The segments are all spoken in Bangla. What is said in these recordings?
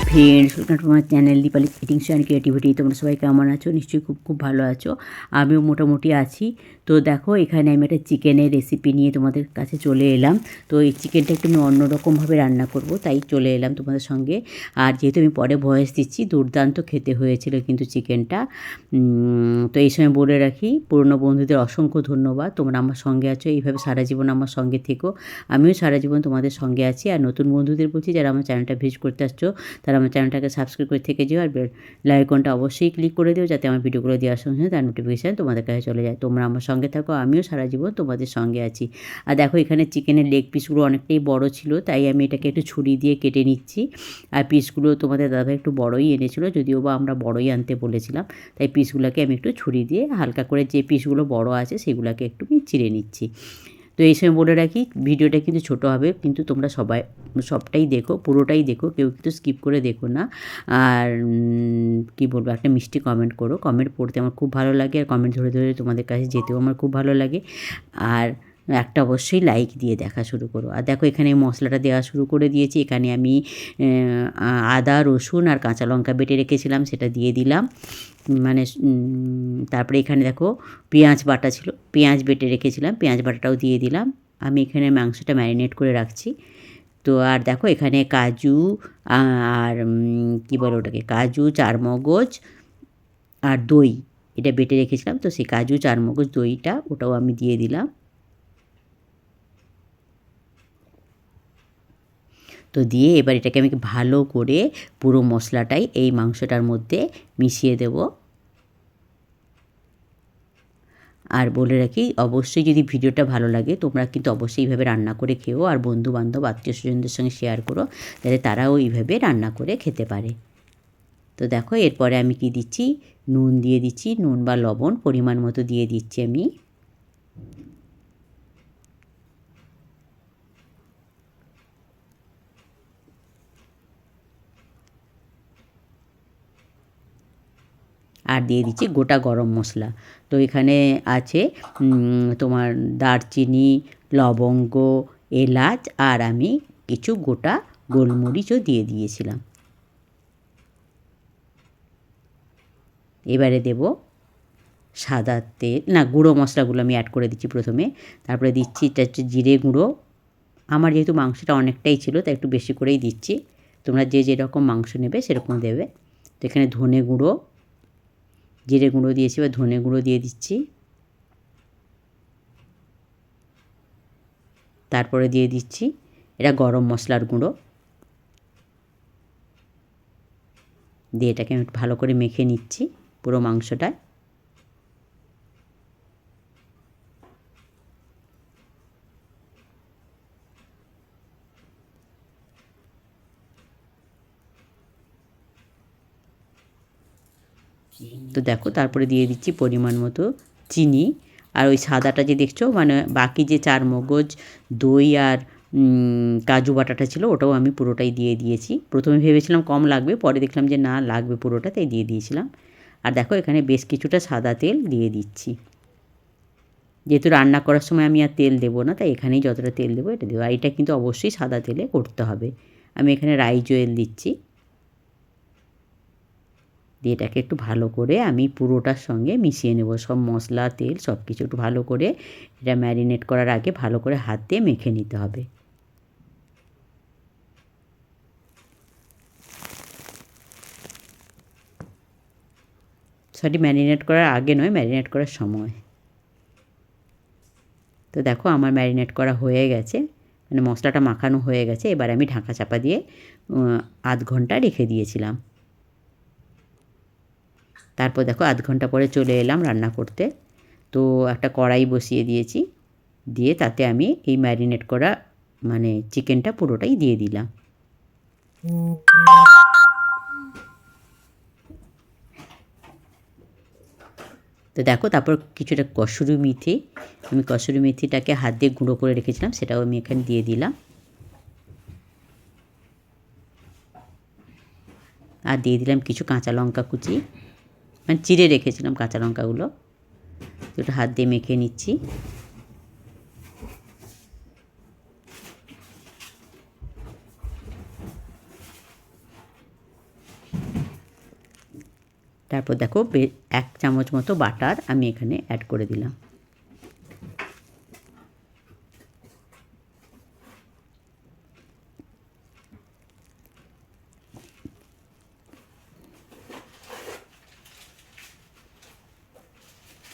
ফ্রেন্ডস ওয়েলকাম টু তোমার channel Dipali fittings and creativity তোমরা সবাই কেমন আছো? নিশ্চয়ই খুব খুব ভালো আছো। আমিও মোটামুটি আছি। তো দেখো, এখানে আমি একটা চিকেনের রেসিপি নিয়ে তোমাদের কাছে চলে এলাম। তো এই চিকেনটা একটু আমি অন্যরকমভাবে রান্না করব, তাই চলে এলাম তোমাদের সঙ্গে। আর যেহেতু আমি পরে ভয়েস দিচ্ছি, দুর্দান্ত খেতে হয়েছিল কিন্তু চিকেনটা। তো এই সময় বলে রাখি, পুরনো বন্ধুদের অসংখ্য ধন্যবাদ। তোমরা আমার সঙ্গে আছো, এইভাবে সারা জীবন আমার সঙ্গে থেকো। আমিও সারা জীবন তোমাদের সঙ্গে আছি। আর নতুন বন্ধুদের বলছি, যারা আমার চ্যানেলটা ভিজিট করতে আসছো তারা আমার চ্যানেলটাকে সাবস্ক্রাইব করে থেকে যেও আর বেল লাইকনটা অবশ্যই ক্লিক করে দিও যাতে আমার ভিডিওগুলো দেওয়ার সঙ্গে সঙ্গে তার নোটিফিকেশান তোমাদের কাছে চলে যায়। তোমরা আমার সঙ্গে থাকো, আমিও সারা জীবন তোমাদের সঙ্গে আছি। আর দেখো এখানে চিকেনের লেগ পিসগুলো অনেকটাই বড় ছিল, তাই আমি এটাকে একটু ছুরি দিয়ে কেটে নিচ্ছি। আর পিসগুলো তোমাদের দাদা একটু বড়ই এনেছিল, যদিও বা আমরা বড়ই আনতে বলেছিলাম, তাই পিসগুলোকে আমি একটু ছুরি দিয়ে হালকা করে যে পিসগুলো বড় আছে সেগুলোকে একটু আমি চিড়ে নিচ্ছি। তো এই সময় বলে রাখি, ভিডিওটা কিন্তু ছোট হবে, কিন্তু তোমরা সবাই, সবটাই দেখো, পুরোটাই দেখো, কেউ কিন্তু স্কিপ করে দেখো না। আর কি বলব, একটা মিষ্টি কমেন্ট করো। কমেন্ট পড়তে আমার খুব ভালো লাগে, আর কমেন্ট ধরে ধরে তোমাদের কাছে যেতেও আমার খুব ভালো লাগে। আর একটা অবশ্যই লাইক দিয়ে দেখা শুরু করো। আর দেখো এখানে মশলাটা দেওয়া শুরু করে দিয়েছি। এখানে আমি আদা, রসুন আর কাঁচা লঙ্কা বেটে রেখেছিলাম, সেটা দিয়ে দিলাম। মানে তারপরে এখানে দেখো পেঁয়াজ বাটা ছিল, পেঁয়াজ বেটে রেখেছিলাম, পেঁয়াজ বাটাটাও দিয়ে দিলাম। আমি এখানে মাংসটা ম্যারিনেট করে রাখছি। তো আর দেখো এখানে কাজু আর কী বলে ওটাকে, কাজু, চারমগজ আর দই, এটা বেটে রেখেছিলাম। তো সেই কাজু, চারমগজ, দইটা ওটাও আমি দিয়ে দিলাম। তো দিয়ে এবার এটাকে আমি ভালো করে পুরো মশলাটাই এই মাংসটার মধ্যে মিশিয়ে দেব। আর বলে রাখি, অবশ্যই যদি ভিডিওটা ভালো লাগে, তোমরা কিন্তু অবশ্যই এইভাবে রান্না করে খেও আর বন্ধু বান্ধব আত্মীয় স্বজনদের সঙ্গে শেয়ার করো, যাতে তারাও এইভাবে রান্না করে খেতে পারে। তো দেখো, এরপরে আমি কি দিচ্ছি? নুন দিয়ে দিচ্ছি, নুন বা লবণ পরিমাণ মতো দিয়ে দিচ্ছি আমি। আর দিয়ে দিচ্ছি গোটা গরম মশলা। তো এখানে আছে তোমার দারচিনি, লবঙ্গ, এলাচ আর আমি কিছু গোটা গোলমরিচও দিয়ে দিয়েছিলাম। এবারে দেব সাদা তেল, না গুঁড়ো মশলাগুলো আমি অ্যাড করে দিচ্ছি প্রথমে। তারপরে দিচ্ছি এটা হচ্ছে জিরে গুঁড়ো। আমার যেহেতু মাংসটা অনেকটাই ছিল, তাই একটু বেশি করেই দিচ্ছি। তোমরা যে যেরকম মাংস নেবে সেরকম দেবে। তো এখানে ধনে গুঁড়ো জিরে গুঁড়ো দিয়েছি বা ধনে গুঁড়ো দিয়ে দিচ্ছি। তারপরে দিয়ে দিচ্ছি এটা গরম মশলার গুঁড়ো। দিয়ে এটাকে ভালো করে মেখে নিচ্ছি পুরো মাংসটায়। তো দেখো, তারপরে দিয়ে দিচ্ছি পরিমাণ মতো চিনি। আর ওই সাদাটা যে দেখছ মানে বাকি যে চার মগজ, দই আর কাজু বাটাটা ছিল, ওটাও আমি পুরোটাই দিয়ে দিয়েছি। প্রথমে ভেবেছিলাম কম লাগবে, পরে দেখলাম যে না, লাগবে পুরোটা, তাই দিয়ে দিয়েছিলাম। আর দেখো, এখানে বেশ কিছুটা সাদা তেল দিয়ে দিচ্ছি। যেহেতু রান্না করার সময় আমি আর তেল দেবো না, তাই এখানেই যতটা তেল দেবো এটা দেবো। আর এটা কিন্তু অবশ্যই সাদা তেলে করতে হবে। আমি এখানে রাইস অয়েল দিচ্ছি। দিয়ে এটাকে একটু ভালো করে আমি পুরোটার সঙ্গে মিশিয়ে নেব। সব মশলা, তেল সব কিছু একটু ভালো করে এটা ম্যারিনেট করার আগে ভালো করে হাত দিয়ে মেখে নিতে হবে। সরি, ম্যারিনেট করার আগে নয়, ম্যারিনেট করার সময়। তো দেখো আমার ম্যারিনেট করা হয়ে গেছে মানে মশলাটা মাখানো হয়ে গেছে। এবার আমি ঢাকা চাপা দিয়ে আধ ঘণ্টা রেখে দিয়েছিলাম। তারপর দেখো আধ ঘণ্টা পরে চলে এলাম রান্না করতে। তো একটা কড়াই বসিয়ে দিয়েছি। দিয়ে তাতে আমি এই ম্যারিনেট করা মানে চিকেনটা পুরোটাই দিয়ে দিলাম। তো দেখো তারপর কিছুটা কসুরি মেথি। আমি কসুরি মেথিটাকে হাত দিয়ে গুঁড়ো করে রেখেছিলাম, সেটাও আমি এখানে দিয়ে দিলাম। আর দিয়ে দিলাম কিছু কাঁচা লঙ্কা কুচি। মানে চিড়ে রেখেছিলাম কাঁচা লঙ্কাগুলো। দুটো হাত দিয়ে মেখে নিচ্ছি। তারপর দেখো এক চামচ মতো বাটার আমি এখানে অ্যাড করে দিলাম।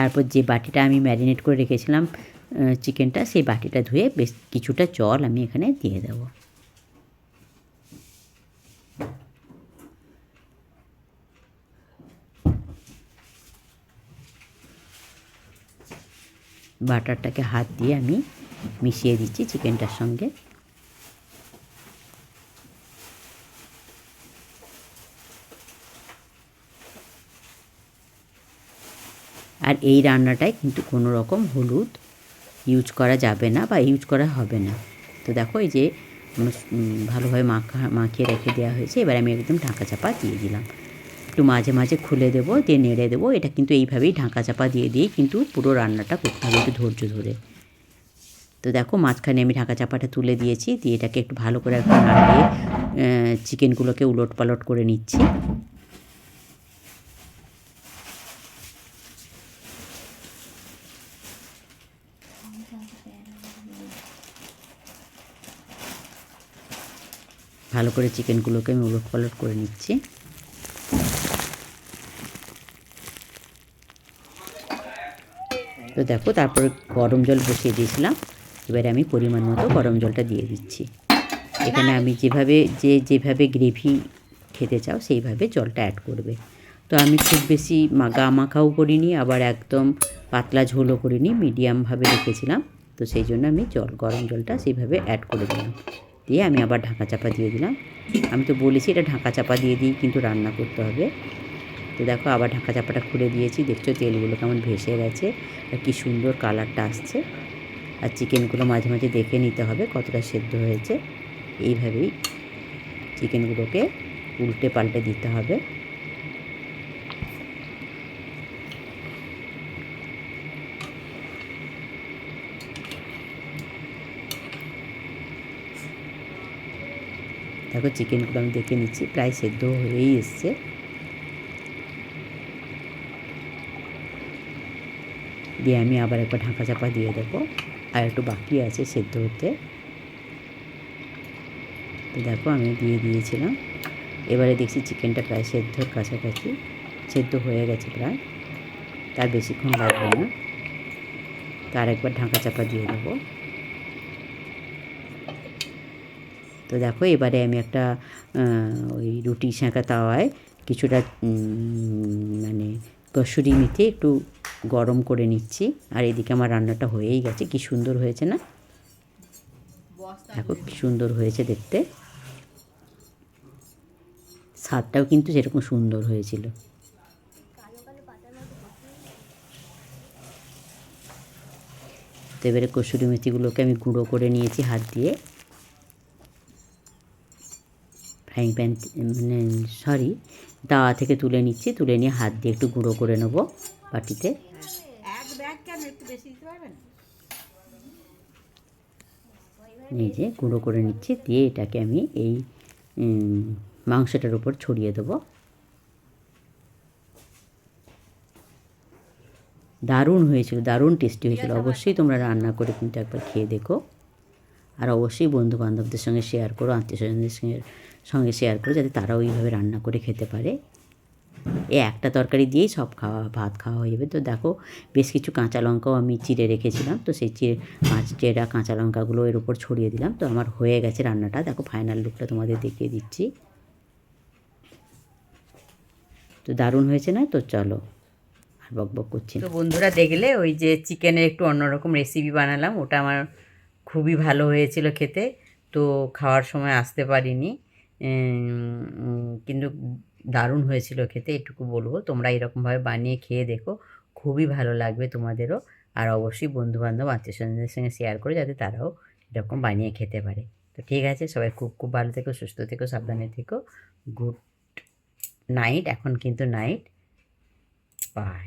তারপর যে বাটিটা আমি ম্যারিনেট করে রেখেছিলাম চিকেনটা, সেই বাটিটা ধুয়ে বেশ কিছুটা জল আমি এখানে দিয়ে দেবো। বাটারটাকে হাত দিয়ে আমি মিশিয়ে দিচ্ছি চিকেনটার সঙ্গে। আর এই রান্নাটায় কিন্তু কোনো রকম হলুদ ইউজ করা যাবে না বা ইউজ করা হবে না। তো দেখো এই যে ভালোভাবে মাখা, মাখিয়ে রেখে দেওয়া হয়েছে, এবার আমি একদম ঢাকা চাপা দিয়ে দিলাম। একটু মাঝে মাঝে খুলে দেবো, দিয়ে নেড়ে দেবো, এটা কিন্তু এইভাবেই ঢাকা চাপা দিয়ে দিয়েই কিন্তু পুরো রান্নাটা করতে হবে একটু ধৈর্য ধরে। তো দেখো মাঝখানে আমি ঢাকা চাপাটা তুলে দিয়েছি, দিয়ে এটাকে একটু ভালো করে একটু নাড়িয়ে চিকেনগুলোকে উলট পালট করে নিচ্ছি। ভালো করে চিকেনগুলোকে আমি উলট পালট করে নিচ্ছি। তো দেখো, তারপরে গরম জল বসিয়ে দিয়েছিলাম। এবারে আমি পরিমাণ মতো গরম জলটা দিয়ে দিচ্ছি। এখানে আমি যেভাবে, যে যেভাবে গ্রেভি খেতে চাও, সেইভাবে জলটা অ্যাড করবে। তো আমি খুব বেশি গা মাখাও করিনি, আবার একদম পাতলা ঝোলও করিনি মিডিয়ামভাবে রেখেছিলাম। তো সেই জন্য আমি জল, গরম জলটা সেইভাবে অ্যাড করে দিলাম। দিয়ে আমি আবার ঢাকা চাপা দিয়ে দিলাম। আমি তো বলেছি এটা ঢাকা চাপা দিয়ে দিই, কিন্তু রান্না করতে হবে। তো দেখো আবার ঢাকা চাপাটা খুলে দিয়েছি, দেখছ তেলগুলো কেমন ভেসে গেছে, আর কি সুন্দর কালারটা আসছে। আর চিকেনগুলো মাঝে মাঝে দেখে নিতে হবে কতটা সেদ্ধ হয়েছে। এইভাবেই চিকেনগুলোকে উল্টে পাল্টে দিতে হবে। দেখো চিকেনগুলো আমি দেখে নিচ্ছি, প্রায় সেদ্ধ হয়েই এসছে। দিয়ে আমি আবার একবার ঢাকা চাপা দিয়ে দেবো, আর একটু বাকি আছে সেদ্ধ হতে। তো দেখো আমি দিয়ে দিয়েছিলাম, এবারে দেখছি চিকেনটা প্রায় সেদ্ধর কাছাকাছি, সেদ্ধ হয়ে গেছে প্রায়, তার বেশিক্ষণ লাগবে না। তার একবার ঢাকা চাপা দিয়ে দেবো। তো দেখো, এবারে আমি একটা ওই রুটি সেঁকা তাওয়ায় কিছুটা মানে কসুরি মেথি একটু গরম করে নিচ্ছি। আর এদিকে আমার রান্নাটা হয়েই গেছে। কি সুন্দর হয়েছে না? দেখো, কি সুন্দর হয়েছে দেখতে। স্বাদটাও কিন্তু সেরকম সুন্দর হয়েছিল। তো এবারে কসুরি মেথিগুলোকে আমি গুঁড়ো করে নিয়েছি হাত দিয়ে। ফ্রাইং প্যান মানে সরি দাওয়া থেকে তুলে নিচ্ছি তুলে নিয়ে হাত দিয়ে একটু গুঁড়ো করে নেব বাটিতে। এই যে গুঁড়ো করে নিচ্ছি দিয়ে এটাকে আমি এই মাংসটার উপর ছড়িয়ে দেবো। দারুণ হয়েছিল দারুণ টেস্টি হয়েছিল। অবশ্যই তোমরা রান্না করে কিন্তু একবার খেয়ে দেখো। আর অবশ্যই বন্ধু বান্ধবদের সঙ্গে শেয়ার করো আত্মীয় স্বজনদের সঙ্গে সঙ্গে শেয়ার করে যাতে তারাও এইভাবে রান্না করে খেতে পারে। এ একটা তরকারি দিয়েই সব খাওয়া, ভাত খাওয়া হয়ে যাবে। তো দেখো, বেশ কিছু কাঁচা লঙ্কাও আমি চিড়ে রেখেছিলাম। তো সেই চিড়ে পাঁচ চেরা কাঁচা লঙ্কাগুলো এর উপর ছড়িয়ে দিলাম। তো আমার হয়ে গেছে রান্নাটা। দেখো ফাইনাল লুকটা তোমাদের দেখিয়ে দিচ্ছি। তো দারুণ হয়েছে না? তো চলো, আর বক বক করছি তো বন্ধুরা দেখলে ওই যে চিকেনের একটু অন্যরকম রেসিপি বানালাম। ওটা আমার খুবই ভালো হয়েছিল খেতে। তো খাওয়ার সময় আসতে পারিনি। কিন্তু দারুণ হয়েছিল খেতে, এটুকু বলব। তোমরা এরকমভাবে বানিয়ে খেয়ে দেখো, খুবই ভালো লাগবে তোমাদেরও। আর অবশ্যই বন্ধুবান্ধব আত্মীয় স্বজনদের সঙ্গে শেয়ার করে, যাতে তারাও এরকম বানিয়ে খেতে পারে। তো ঠিক আছে, সবাই খুব খুব ভালো থেকো, সুস্থ থেকো, সাবধানে থেকো। গুড নাইট এখন কিন্তু নাইট বাই